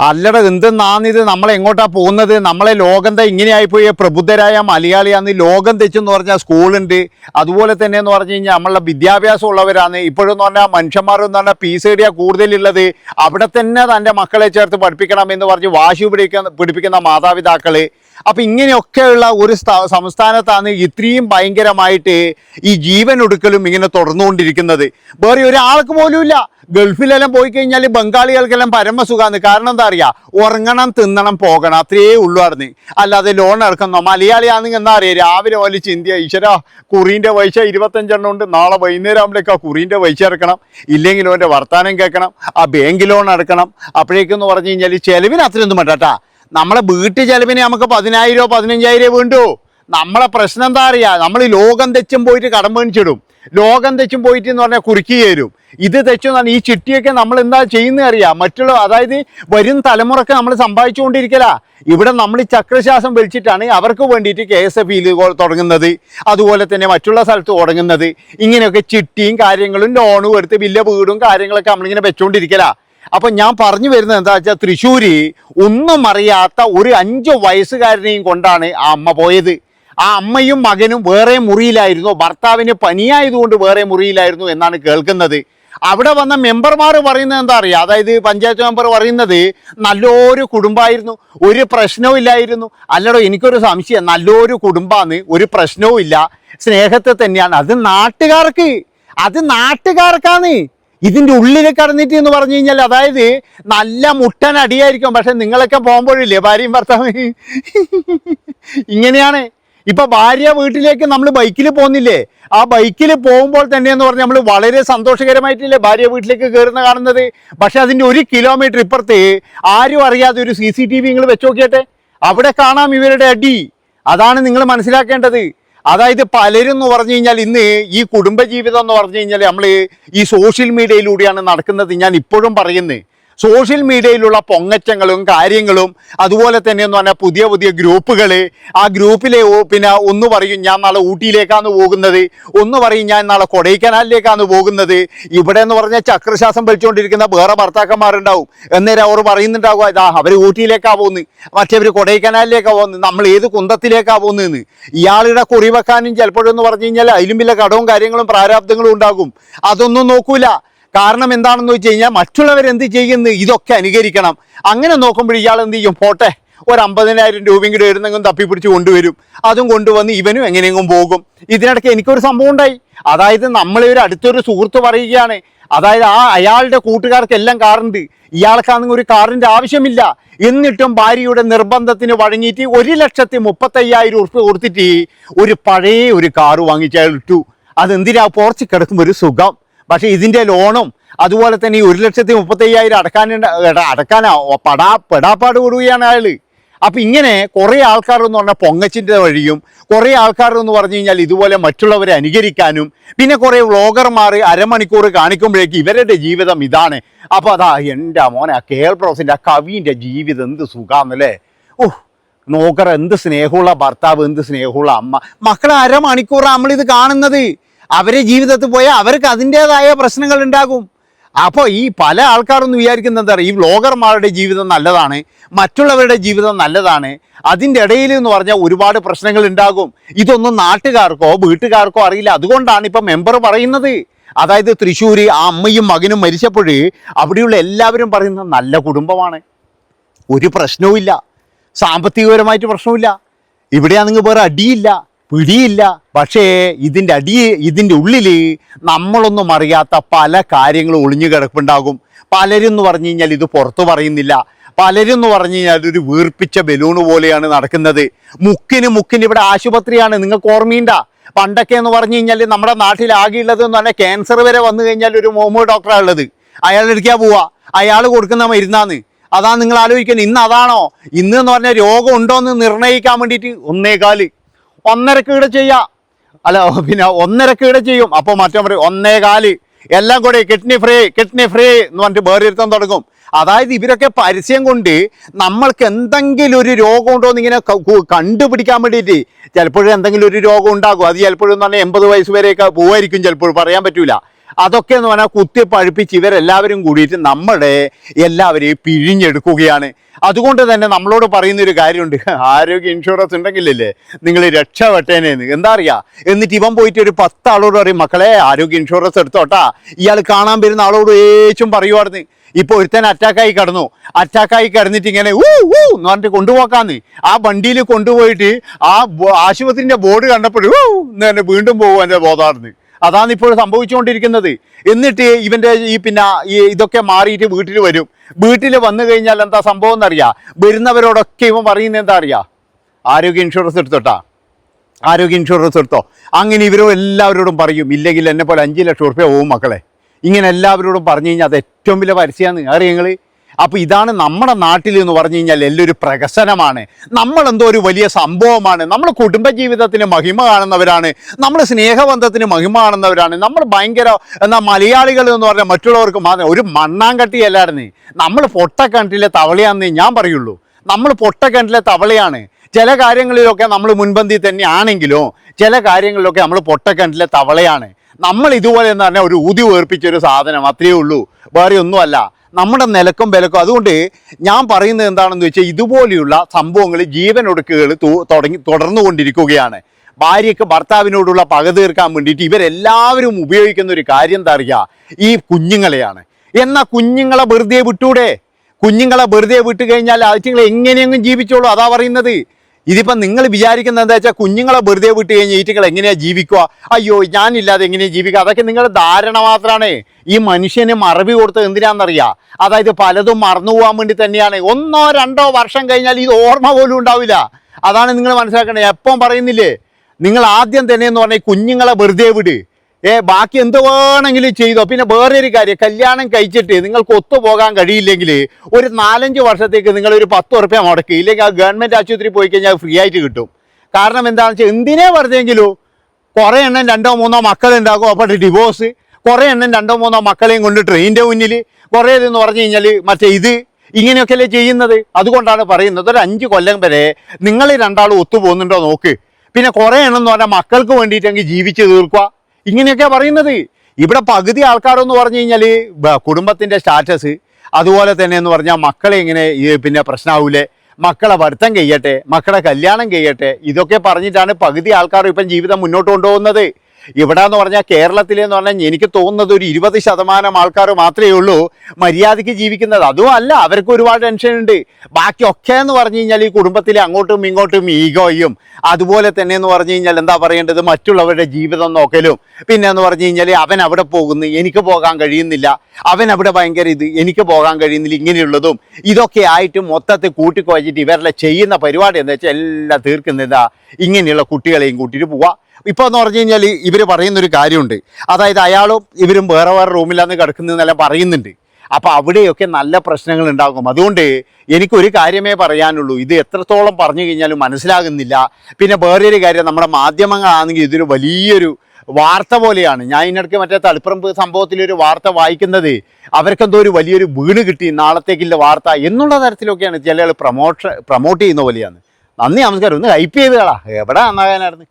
അല്ലട എന്തെന്നാന്നിത് നമ്മൾ എങ്ങോട്ടാ പോകുന്നത്? നമ്മളെ ലോകം ഇങ്ങനെയായിപ്പോയി. പ്രബുദ്ധരായ മലയാളിയാന്ന് ലോകം തെച്ചെന്ന് പറഞ്ഞാൽ സ്കൂളുണ്ട്. അതുപോലെ തന്നെ എന്ന് പറഞ്ഞു കഴിഞ്ഞാൽ നമ്മളെ വിദ്യാഭ്യാസം ഉള്ളവരാണ് ഇപ്പോഴെന്ന് പറഞ്ഞാൽ മനുഷ്യന്മാരെന്ന് പറഞ്ഞാൽ പീസ് ഏരിയ കൂടുതലുള്ളത്. അവിടെ തന്നെ തന്റെ മക്കളെ ചേർത്ത് പഠിപ്പിക്കണം എന്ന് പറഞ്ഞ് വാശി പിടിക്കുന്ന പിടിപ്പിക്കുന്ന മാതാപിതാക്കൾ അപ്പം ഇങ്ങനെയൊക്കെയുള്ള ഒരു സ്ഥ- സംസ്ഥാനത്താണ് ഇത്രയും ഭയങ്കരമായിട്ട് ഈ ജീവൻ ഒടുക്കലും ഇങ്ങനെ തുടർന്നുകൊണ്ടിരിക്കുന്നത്. വേറെ ഒരാൾക്ക് പോലും ഇല്ല ഗൾഫിലെല്ലാം പോയി കഴിഞ്ഞാൽ ബംഗാളികൾക്കെല്ലാം പരമസുഖമാണ് കാരണം എന്താ? അറിയാ? ഉറങ്ങണം തിന്നണം പോകണം. അത്രയേ ഉള്ളൂ അറിഞ്ഞ് അല്ലാതെ ലോൺ ഇറക്കുന്നോ മലയാളിയാണെങ്കിൽ എന്താ അറിയാ? രാവിലെ പോലെ ചിന്തിയ ഈശ്വര കുറീന്റെ പൈസ ഇരുപത്തഞ്ചെണ്ണം ഉണ്ട്. നാളെ വൈകുന്നേരം ആകുമ്പോഴേക്ക് ആ കുറീന്റെ പൈസ ഇറക്കണം ഇല്ലെങ്കിൽ അവന്റെ വർത്താനം കേൾക്കണം. ആ ബാങ്ക് ലോൺ അടക്കണം അപ്പോഴേക്കെന്ന് പറഞ്ഞു കഴിഞ്ഞാൽ ചിലവിന് അത്രയൊന്നും വേണ്ടാട്ടാ നമ്മളെ വീട്ടു ചിലവിന് നമുക്ക് പതിനായിരോ പതിനഞ്ചായിരോ വേണ്ടു. നമ്മളെ പ്രശ്നം എന്താ അറിയാ? നമ്മൾ ലോകം തെച്ചും പോയിട്ട് കടം മേടിച്ചിടും. ലോകം തെച്ചും പോയിട്ട് എന്ന് പറഞ്ഞാൽ കുറുക്കി ചേരും ഇത് തെച്ചു എന്നാണ് ഈ ചിട്ടിയൊക്കെ നമ്മൾ എന്താ ചെയ്യുന്നത് അറിയാം? മറ്റുള്ള അതായത് വരും തലമുറയ്ക്ക് നമ്മൾ സമ്പാദിച്ചുകൊണ്ടിരിക്കല. ഇവിടെ നമ്മൾ ചക്രശ്വാസം വലിച്ചിട്ടാണ് അവർക്ക് വേണ്ടിയിട്ട് കെ എസ് എഫ് ഇയിൽ തുടങ്ങുന്നത്. അതുപോലെ തന്നെ മറ്റുള്ള സ്ഥലത്ത് തുടങ്ങുന്നത്. ഇങ്ങനെയൊക്കെ ചിട്ടിയും കാര്യങ്ങളും ലോണും എടുത്ത് വലിയ വീടും കാര്യങ്ങളൊക്കെ നമ്മളിങ്ങനെ വെച്ചുകൊണ്ടിരിക്കല അപ്പൊ ഞാൻ പറഞ്ഞു വരുന്നത് എന്താ വെച്ചാൽ തൃശ്ശൂര് ഒന്നും അറിയാത്ത ഒരു അഞ്ച് വയസ്സുകാരനെയും കൊണ്ടാണ് ആ അമ്മ പോയത്. ആ അമ്മയും മകനും വേറെ മുറിയിലായിരുന്നു. ഭർത്താവിന് പനിയായതുകൊണ്ട് വേറെ മുറിയിലായിരുന്നു എന്നാണ് കേൾക്കുന്നത്. അവിടെ വന്ന മെമ്പർമാർ പറയുന്നത് എന്താ അറിയുക അതായത് പഞ്ചായത്ത് മെമ്പർ പറയുന്നത് നല്ലൊരു കുടുംബമായിരുന്നു ഒരു പ്രശ്നവും ഇല്ലായിരുന്നു. അല്ലടോ എനിക്കൊരു സംശയം. നല്ലൊരു കുടുംബമാണ് ഒരു പ്രശ്നവും ഇല്ല. സ്നേഹത്തെ തന്നെയാണ്. അത് നാട്ടുകാർക്ക് അത് നാട്ടുകാർക്കാണ്. ഇതിന്റെ ഉള്ളിൽ കടന്നിട്ട് എന്ന് പറഞ്ഞു കഴിഞ്ഞാൽ അതായത് നല്ല മുട്ടൻ അടിയായിരിക്കും. പക്ഷെ നിങ്ങളൊക്കെ പോകുമ്പോഴില്ലേ ഭാര്യയും ഭർത്താവ്? ഇങ്ങനെയാണ്. ഇപ്പൊ ഭാര്യ വീട്ടിലേക്ക് നമ്മൾ ബൈക്കിൽ പോകുന്നില്ലേ? ആ ബൈക്കിൽ പോകുമ്പോൾ തന്നെ എന്ന് പറഞ്ഞാൽ നമ്മൾ വളരെ സന്തോഷകരമായിട്ടില്ലേ ഭാര്യ വീട്ടിലേക്ക് കയറുന്ന കാണുന്നത്? പക്ഷെ അതിന്റെ ഒരു കിലോമീറ്റർ ഇപ്പുറത്ത് ആരും അറിയാതെ ഒരു സി സി ടി വി നിങ്ങൾ അവിടെ കാണാം ഇവരുടെ അടി. അതാണ് നിങ്ങൾ മനസ്സിലാക്കേണ്ടത്. അതായത് പലരും എന്ന് പറഞ്ഞു കഴിഞ്ഞാൽ ഇന്ന് ഈ കുടുംബജീവിതം എന്ന് പറഞ്ഞു കഴിഞ്ഞാൽ നമ്മൾ ഈ സോഷ്യൽ മീഡിയയിലൂടെയാണ് നടക്കുന്നത് ഞാൻ ഇപ്പോഴും പറയുന്നത് സോഷ്യൽ മീഡിയയിലുള്ള പൊങ്ങച്ചങ്ങളും കാര്യങ്ങളും അതുപോലെ തന്നെ എന്ന് പറഞ്ഞാൽ പുതിയ പുതിയ ഗ്രൂപ്പുകൾ ആ ഗ്രൂപ്പിലെ പിന്നെ ഒന്ന് പറയും ഞാൻ നാളെ ഊട്ടിയിലേക്കാണ് പോകുന്നത് ഒന്ന് പറയും ഞാൻ നാളെ കൊടൈക്കനാലിലേക്കാണ് പോകുന്നത് ഇവിടെ എന്ന് പറഞ്ഞാൽ ചക്രശ്വാസം വലിച്ചുകൊണ്ടിരിക്കുന്ന വേറെ ഭർത്താക്കന്മാരുണ്ടാവും. എന്നേരം അവർ പറയുന്നുണ്ടാവുക ഇതാ അവർ ഊട്ടിയിലേക്കാ പോകുന്നത് മറ്റേവർ കൊടൈക്കനാലിലേക്കാ പോകുന്നത് നമ്മൾ ഏത് കുന്തത്തിലേക്കാ പോകുന്നതെന്ന്. ഇയാളുടെ കുറി വെക്കാനും ചിലപ്പോഴെന്ന് പറഞ്ഞു കഴിഞ്ഞാൽ അതിലും വലിയ കടവും കാര്യങ്ങളും പ്രാരാബ്ദങ്ങളും ഉണ്ടാകും. അതൊന്നും നോക്കൂല. കാരണം എന്താണെന്ന് വെച്ച് കഴിഞ്ഞാൽ മറ്റുള്ളവർ എന്ത് ചെയ്യുന്നു? ഇതൊക്കെ അനുകരിക്കണം. അങ്ങനെ നോക്കുമ്പോൾ ഇയാൾ എന്ത് ചെയ്യും? പോട്ടെ ഒരു അമ്പതിനായിരം രൂപയും കൂടി എഴുന്നെങ്കിലും തപ്പിപ്പിടിച്ച് കൊണ്ടുവരും. അതും കൊണ്ടുവന്ന് ഇവനും എങ്ങനെയെങ്കിലും പോകും. ഇതിനിടയ്ക്ക് എനിക്കൊരു സംഭവം ഉണ്ടായി. അതായത് നമ്മളെ ഒരു അടുത്തൊരു സുഹൃത്ത് പറയുകയാണ്. അതായത് ആ അയാളുടെ കൂട്ടുകാർക്കെല്ലാം കാറുണ്ട്. ഇയാൾക്കാണെങ്കിൽ ഒരു കാറിന്റെ ആവശ്യമില്ല. എന്നിട്ടും ഭാര്യയുടെ നിർബന്ധത്തിന് വഴങ്ങിയിട്ട് ഒരു ലക്ഷത്തി മുപ്പത്തയ്യായിരം ഉറുപ്പ് കൊടുത്തിട്ട് ഒരു പഴയ ഒരു കാറ് വാങ്ങിച്ച് അയാൾ ഇട്ടു. അതെന്തിനാ? പോർച്ച് കിടക്കുമ്പോൾ ഒരു സുഖം. പക്ഷെ ഇതിന്റെ ലോണും അതുപോലെ തന്നെ ഈ ഒരു ലക്ഷത്തി മുപ്പത്തി അയ്യായിരം അടക്കാനുണ്ട് അടക്കാനാ പടാ പെടാപ്പാട് കൊടുക്കുകയാണ് അയാൾ. അപ്പം ഇങ്ങനെ കുറേ ആൾക്കാർ എന്ന് പറഞ്ഞാൽ പൊങ്ങച്ചിന്റെ വഴിയും കുറേ ആൾക്കാർ എന്ന് പറഞ്ഞു കഴിഞ്ഞാൽ ഇതുപോലെ മറ്റുള്ളവരെ അനുകരിക്കാനും പിന്നെ കുറേ വ്ളോഗർമാർ അരമണിക്കൂർ കാണിക്കുമ്പോഴേക്ക് ഇവരുടെ ജീവിതം ഇതാണ്. അപ്പോൾ അതാ എന്റെ മോനെ ആ കെ എൽ പ്രോസിന്റെ ആ കവിന്റെ ജീവിതം എന്ത് സുഖാന്നല്ലേ? ഓഹ് നോക്കറ എന്ത് സ്നേഹമുള്ള ഭർത്താവ് എന്ത് സ്നേഹമുള്ള അമ്മ. മക്കളെ അരമണിക്കൂറാണ് നമ്മളിത് കാണുന്നത്. അവരെ ജീവിതത്തിൽ പോയാൽ അവർക്ക് അതിന്റെതായ പ്രശ്നങ്ങൾ ഉണ്ടാകും. അപ്പോൾ ഈ പല ആൾക്കാരൊന്നും വിചാരിക്കുന്നത് എന്താ പറയുക? ഈ വ്ലോഗർമാരുടെ ജീവിതം നല്ലതാണ് മറ്റുള്ളവരുടെ ജീവിതം നല്ലതാണ്. അതിന്റെ ഇടയിൽ എന്ന് പറഞ്ഞാൽ ഒരുപാട് പ്രശ്നങ്ങൾ ഉണ്ടാകും. ഇതൊന്നും നാട്ടുകാർക്കോ വീട്ടുകാർക്കോ അറിയില്ല. അതുകൊണ്ടാണ് ഇപ്പം മെമ്പർ പറയുന്നത്. അതായത് തൃശ്ശൂർ ആ അമ്മയും മകനും മരിച്ചപ്പോൾ അവിടെയുള്ള എല്ലാവരും പറയുന്നത് നല്ല കുടുംബമാണ്. ഒരു പ്രശ്നവുമില്ല. സാമ്പത്തികപരമായിട്ട് പ്രശ്നമില്ല ഇവിടെയാണെങ്കിൽ വേറെ അടിയില്ല. പിടിയില്ല. പക്ഷേ ഇതിന്റെ അടി ഇതിന്റെ ഉള്ളിൽ നമ്മളൊന്നും അറിയാത്ത പല കാര്യങ്ങളും ഒളിഞ്ഞു കിടപ്പുണ്ടാകും. പലരും എന്ന് പറഞ്ഞു കഴിഞ്ഞാൽ ഇത് പുറത്തു പറയുന്നില്ല. പലരും എന്ന് പറഞ്ഞു കഴിഞ്ഞാൽ ഒരു വീർപ്പിച്ച ബലൂണ് പോലെയാണ് നടക്കുന്നത്. മുക്കിന് മുക്കിന് ഇവിടെ ആശുപത്രിയാണ്. നിങ്ങൾക്ക് ഓർമ്മയുണ്ട? പണ്ടൊക്കെ എന്ന് പറഞ്ഞു കഴിഞ്ഞാൽ നമ്മുടെ നാട്ടിൽ ആകെയുള്ളത് എന്ന് പറഞ്ഞാൽ ക്യാൻസർ വരെ വന്നു കഴിഞ്ഞാൽ ഒരു മോമോ ഡോക്ടറാണ് ഉള്ളത്. അയാളുടെ അടുക്കാ പോവാ. അയാൾ കൊടുക്കുന്ന മരുന്നാന്ന്. അതാ നിങ്ങൾ ആലോചിക്കുന്നത്. ഇന്ന് അതാണോ? ഇന്ന് എന്ന് പറഞ്ഞാൽ രോഗം ഉണ്ടോ എന്ന് നിർണയിക്കാൻ വേണ്ടിയിട്ട് ഒന്നേകാൽ. ഒന്നരക്ക് കീട ചെയ്യാം. അല്ല പിന്നെ ഒന്നര കീട ചെയ്യും. അപ്പോൾ മറ്റേ പറയും ഒന്നേകാൽ എല്ലാം കൂടി കിഡ്നി ഫ്രീ കിഡ്നി ഫ്രീ എന്ന് പറഞ്ഞിട്ട് വേറിരുത്താൻ തുടങ്ങും. അതായത് ഇവരൊക്കെ പരസ്യം കൊണ്ട് നമ്മൾക്ക് എന്തെങ്കിലും ഒരു രോഗം ഉണ്ടോ എന്ന് ഇങ്ങനെ കണ്ടുപിടിക്കാൻ വേണ്ടിയിട്ട് ചിലപ്പോഴും എന്തെങ്കിലും ഒരു രോഗം ഉണ്ടാകും. അത് ചിലപ്പോഴും എന്ന് പറഞ്ഞാൽ എൺപത് വയസ്സ് വരെയൊക്കെ പോവായിരിക്കും ചിലപ്പോൾ പറയാൻ പറ്റൂല. അതൊക്കെ എന്ന് പറഞ്ഞാൽ കുത്തി പഴുപ്പിച്ച് ഇവരെല്ലാവരും കൂടിയിട്ട് നമ്മുടെ എല്ലാവരെയും പിഴിഞ്ഞെടുക്കുകയാണ്. അതുകൊണ്ട് തന്നെ നമ്മളോട് പറയുന്ന ഒരു കാര്യമുണ്ട്. ആരോഗ്യ ഇൻഷുറൻസ് ഉണ്ടെങ്കിലല്ലേ നിങ്ങൾ രക്ഷപ്പെട്ടേനേന്ന് എന്താ അറിയാ? എന്നിട്ട് ഇവൻ പോയിട്ട് ഒരു പത്ത് ആളോട് പറയും മക്കളെ ആരോഗ്യ ഇൻഷുറൻസ് എടുത്തോട്ടാ. ഇയാൾ കാണാൻ വരുന്ന ആളോട് ഏച്ചും പറയുമായിരുന്നു ഇപ്പൊ ഒരുത്തൻ അറ്റാക്കായി കിടന്നു. അറ്റാക്കായി കിടന്നിട്ട് ഇങ്ങനെ ഊ ഊ എന്ന് പറഞ്ഞിട്ട് കൊണ്ടുപോക്കാന്ന്. ആ വണ്ടിയിൽ കൊണ്ടുപോയിട്ട് ആ ആശുപത്രിന്റെ ബോർഡ് കണ്ടപ്പോഴും ഊ എന്ന് തന്നെ വീണ്ടും പോകും എന്റെ അതാണ് ഇപ്പോൾ സംഭവിച്ചുകൊണ്ടിരിക്കുന്നത്. എന്നിട്ട് ഇവന്റെ ഈ പിന്നെ ഈ ഇതൊക്കെ മാറിയിട്ട് വീട്ടിൽ വരും. വീട്ടിൽ വന്നു കഴിഞ്ഞാൽ എന്താ സംഭവം എന്നറിയാ? വരുന്നവരോടൊക്കെ ഇവൻ പറയുന്നത് എന്താ അറിയാ? ആരോഗ്യ ഇൻഷുറൻസ് എടുത്തോട്ടാ. ആരോഗ്യ ഇൻഷുറൻസ് എടുത്തോ? അങ്ങനെ ഇവരോ എല്ലാവരോടും പറയും. ഇല്ലെങ്കിൽ എന്നെ പോലെ അഞ്ച് ലക്ഷം റുപ്യ പോവും മക്കളെ. ഇങ്ങനെ എല്ലാവരോടും പറഞ്ഞു കഴിഞ്ഞാൽ അത് ഏറ്റവും വലിയ പരസ്യമാണ്. അറിയാം നിങ്ങൾ അപ്പോൾ ഇതാണ് നമ്മുടെ നാട്ടിൽ എന്ന് പറഞ്ഞു കഴിഞ്ഞാൽ എല്ലാം ഒരു പ്രകസനമാണ് നമ്മളെന്തോ ഒരു വലിയ സംഭവമാണ്. നമ്മൾ കുടുംബജീവിതത്തിന് മഹിമ കാണുന്നവരാണ്. നമ്മൾ സ്നേഹബന്ധത്തിന് മഹിമ കാണുന്നവരാണ്. നമ്മൾ ഭയങ്കര എന്നാ മലയാളികൾ എന്ന് പറഞ്ഞാൽ മറ്റുള്ളവർക്ക് മാത്രം ഒരു മണ്ണാങ്കട്ടിയല്ലായിരുന്നു നമ്മൾ പൊട്ടക്കണ്ടിലെ തവളയാണെന്നേ ഞാൻ പറയുള്ളൂ. നമ്മൾ പൊട്ടക്കണ്ടിലെ തവളയാണ്. ചില കാര്യങ്ങളിലൊക്കെ നമ്മൾ മുൻപന്തി തന്നെ ആണെങ്കിലും ചില കാര്യങ്ങളിലൊക്കെ നമ്മൾ പൊട്ടക്കണ്ടിലെ തവളയാണ്. നമ്മൾ ഇതുപോലെ എന്ന് പറഞ്ഞാൽ ഒരു ഊതി വേർപ്പിച്ച ഒരു സാധനം അത്രയേ ഉള്ളൂ. വേറെ ഒന്നുമല്ല. നമ്മുടെ നിലക്കും വിലക്കും അതുകൊണ്ട് ഞാൻ പറയുന്നത് എന്താണെന്ന് വെച്ചാൽ ഇതുപോലെയുള്ള സംഭവങ്ങൾ ജീവനൊടുക്കുകൾ തുടങ്ങി തുടങ്ങി തുടർന്നുകൊണ്ടിരിക്കുകയാണ് ഭാര്യയ്ക്ക് ഭർത്താവിനോടുള്ള പക തീർക്കാൻ വേണ്ടിയിട്ട് ഇവരെല്ലാവരും ഉപയോഗിക്കുന്ന ഒരു കാര്യം എന്താ അറിയുക ഈ കുഞ്ഞുങ്ങളെയാണ്. എന്നാൽ കുഞ്ഞുങ്ങളെ വെറുതെ വിട്ടൂടെ? കുഞ്ഞുങ്ങളെ വെറുതെ വിട്ട് കഴിഞ്ഞാൽ അതുങ്ങളെ എങ്ങനെയെങ്കിലും ജീവിച്ചോളൂ അതാ പറയുന്നത്. ഇതിപ്പം നിങ്ങൾ വിചാരിക്കുന്നത് എന്താ വെച്ചാൽ കുഞ്ഞുങ്ങളെ വെറുതെ വിട്ട് കഴിഞ്ഞാൽ ഈറ്റുകൾ എങ്ങനെയാണ് ജീവിക്കുക? അയ്യോ ഞാനില്ലാതെ എങ്ങനെയാണ് ജീവിക്കുക? അതൊക്കെ നിങ്ങളുടെ ധാരണ മാത്രമാണ് ഈ മനുഷ്യന് മറവി കൊടുത്തത് എന്തിനാണെന്നറിയാം അതായത് പലതും മറന്നു പോകാൻ വേണ്ടി തന്നെയാണ്. ഒന്നോ രണ്ടോ വർഷം കഴിഞ്ഞാൽ ഇത് ഓർമ്മ പോലും ഉണ്ടാവില്ല. അതാണ് നിങ്ങൾ മനസ്സിലാക്കേണ്ടത്. എപ്പം പറയുന്നില്ലേ? നിങ്ങൾ ആദ്യം തന്നെ എന്ന് പറഞ്ഞാൽ കുഞ്ഞുങ്ങളെ വെറുതെ വിട്. ഏ ബാക്കി എന്ത് വേണമെങ്കിലും ചെയ്തോ. പിന്നെ വേറെ ഒരു കാര്യം കല്യാണം കഴിച്ചിട്ട് നിങ്ങൾക്ക് ഒത്തുപോകാൻ കഴിയില്ലെങ്കിൽ ഒരു നാലഞ്ച് വർഷത്തേക്ക് നിങ്ങൾ ഒരു പത്ത് ഉറപ്പ്യ മുടക്കി. ഇല്ലെങ്കിൽ ആ ഗവൺമെന്റ് ആശുപത്രി പോയി കഴിഞ്ഞാൽ ഫ്രീ ആയിട്ട് കിട്ടും. കാരണം എന്താണെന്ന് വെച്ചാൽ എന്തിനേ വെറുതെങ്കിലും കുറേ എണ്ണം രണ്ടോ മൂന്നോ മക്കളുണ്ടാകും. അപ്പോൾ ഡിവോഴ്സ് കുറേ എണ്ണം രണ്ടോ മൂന്നോ മക്കളെയും കൊണ്ട് ട്രെയിനിന്റെ മുന്നിൽ. കുറേ ഇതെന്ന് പറഞ്ഞു കഴിഞ്ഞാൽ മറ്റേ ഇത്. ഇങ്ങനെയൊക്കെയല്ലേ ചെയ്യുന്നത്? അതുകൊണ്ടാണ് പറയുന്നത്. ഒരു അഞ്ച് കൊല്ലം വരെ നിങ്ങൾ രണ്ടാളും ഒത്തുപോകുന്നുണ്ടോ നോക്ക്. പിന്നെ കുറേ എണ്ണം എന്ന് പറഞ്ഞാൽ മക്കൾക്ക് വേണ്ടിയിട്ടെങ്കിൽ ജീവിച്ച് തീർക്കുക. ഇങ്ങനെയൊക്കെയാ പറയുന്നത്. ഇവിടെ പകുതി ആൾക്കാരെന്ന് പറഞ്ഞു കഴിഞ്ഞാൽ കുടുംബത്തിന്റെ സ്റ്റാറ്റസ് അതുപോലെ തന്നെ എന്ന് പറഞ്ഞാൽ മക്കളെ ഇങ്ങനെ പിന്നെ പ്രശ്നമാവൂലേ മക്കളെ വരുത്തം കഴിയട്ടെ മക്കളെ കല്യാണം കഴിയട്ടെ ഇതൊക്കെ പറഞ്ഞിട്ടാണ് പകുതി ആൾക്കാർ ഇപ്പം ജീവിതം മുന്നോട്ട് കൊണ്ടുപോകുന്നത്. ഇവിടെ എന്ന് പറഞ്ഞാൽ കേരളത്തിലെന്ന് പറഞ്ഞാൽ എനിക്ക് തോന്നുന്നത് ഒരു ഇരുപത് ശതമാനം ആൾക്കാർ മാത്രമേ ഉള്ളൂ മര്യാദയ്ക്ക് ജീവിക്കുന്നത്. അതും അല്ല അവർക്ക് ഒരുപാട് ടെൻഷൻ ഉണ്ട്. ബാക്കിയൊക്കെ എന്ന് പറഞ്ഞു കഴിഞ്ഞാൽ ഈ കുടുംബത്തിലെ അങ്ങോട്ടും ഇങ്ങോട്ടും ഈഗോയും അതുപോലെ തന്നെ എന്ന് പറഞ്ഞു കഴിഞ്ഞാൽ എന്താ പറയേണ്ടത്? മറ്റുള്ളവരുടെ ജീവിതം നോക്കലും. പിന്നെ എന്ന് പറഞ്ഞു കഴിഞ്ഞാൽ അവൻ അവിടെ പോകുന്നു എനിക്ക് പോകാൻ കഴിയുന്നില്ല. അവൻ അവിടെ ഭയങ്കര ഇത് എനിക്ക് പോകാൻ കഴിയുന്നില്ല ഇങ്ങനെയുള്ളതും. ഇതൊക്കെ ആയിട്ട് മൊത്തത്തിൽ കൂട്ടിക്കുവച്ചിട്ട് ഇവരുടെ ചെയ്യുന്ന പരിപാടി എന്താ വെച്ചാൽ എല്ലാം തീർക്കുന്നതാ ഇങ്ങനെയുള്ള കുട്ടികളെയും കൂട്ടിയിട്ട് പോവാ. ഇപ്പോൾ എന്ന് പറഞ്ഞു കഴിഞ്ഞാൽ ഇവർ പറയുന്നൊരു കാര്യമുണ്ട്. അതായത് അയാളും ഇവരും വേറെ വേറെ റൂമിലാന്ന് കിടക്കുന്നതെന്നെല്ലാം പറയുന്നുണ്ട്. അപ്പോൾ അവിടെയൊക്കെ നല്ല പ്രശ്നങ്ങൾ ഉണ്ടാകും അതുകൊണ്ട് എനിക്കൊരു കാര്യമേ പറയാനുള്ളൂ. ഇത് എത്രത്തോളം പറഞ്ഞു കഴിഞ്ഞാലും മനസ്സിലാകുന്നില്ല. പിന്നെ വേറൊരു കാര്യം നമ്മുടെ മാധ്യമങ്ങളാണെങ്കിൽ ഇതൊരു വലിയൊരു വാർത്ത പോലെയാണ്. ഞാൻ ഇതിനിടയ്ക്ക് മറ്റേ തളിപ്പറമ്പ് സംഭവത്തിലൊരു വാർത്ത വായിക്കുന്നത് അവർക്കെന്തോ ഒരു വലിയൊരു വീണ് കിട്ടി നാളത്തേക്കുള്ള വാർത്ത എന്നുള്ള തരത്തിലൊക്കെയാണ് ചില പ്രൊമോഷൻ പ്രൊമോട്ട് ചെയ്യുന്ന പോലെയാണ്. നന്ദി നമസ്കാരം. ഒന്ന് ഹൈപ്പ് ചെയ്ത് കളാ എവിടെ നന്നാകാനായിരുന്നു?